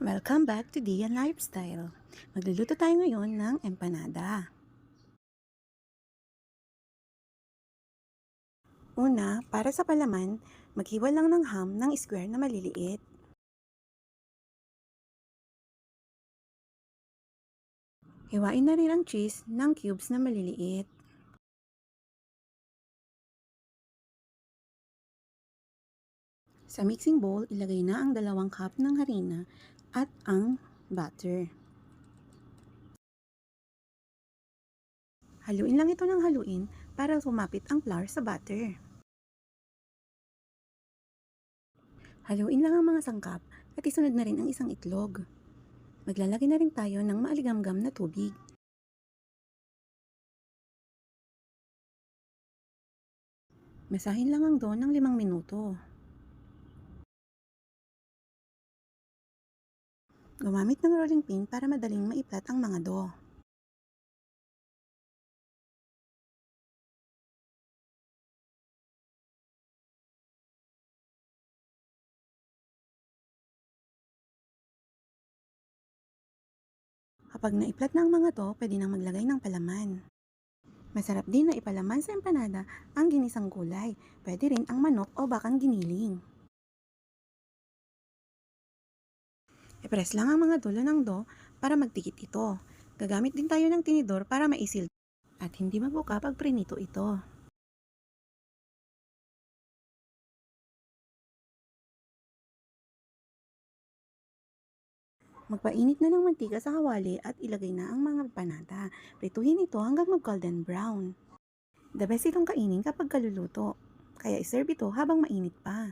Welcome back to Dian Lifestyle. Magluluto tayo ngayon ng empanada. Una, para sa palaman, maghiwa lang ng ham ng square na maliliit. Hiwain na rin ang cheese ng cubes na maliliit. Sa mixing bowl, ilagay na ang dalawang cup ng harina at ang butter. Haluin lang ito ng haluin para sumapit ang flour sa butter. Haluin lang ang mga sangkap at isunod na rin ang isang itlog. Maglalagay na rin tayo ng maaligamgam na tubig. Masahin lang ang doon ng limang minuto. Gumamit ng rolling pin para madaling maiplat ang mga do. Kapag naiplat na ang mga to, pwede nang maglagay ng palaman. Masarap din na ipalaman sa empanada ang ginisang gulay. Pwede rin ang manok o bakang giniling. I-press lang ang mga dulo ng do para magtikit ito. Gagamit din tayo ng tinidor para maisil at hindi mabuka pag prinito ito. Magpainit na ng mantika sa kawali at ilagay na ang mga panata. Prituhin ito hanggang mag-golden brown. The best itong kainin kapag kaluluto. Kaya iserve ito habang mainit pa.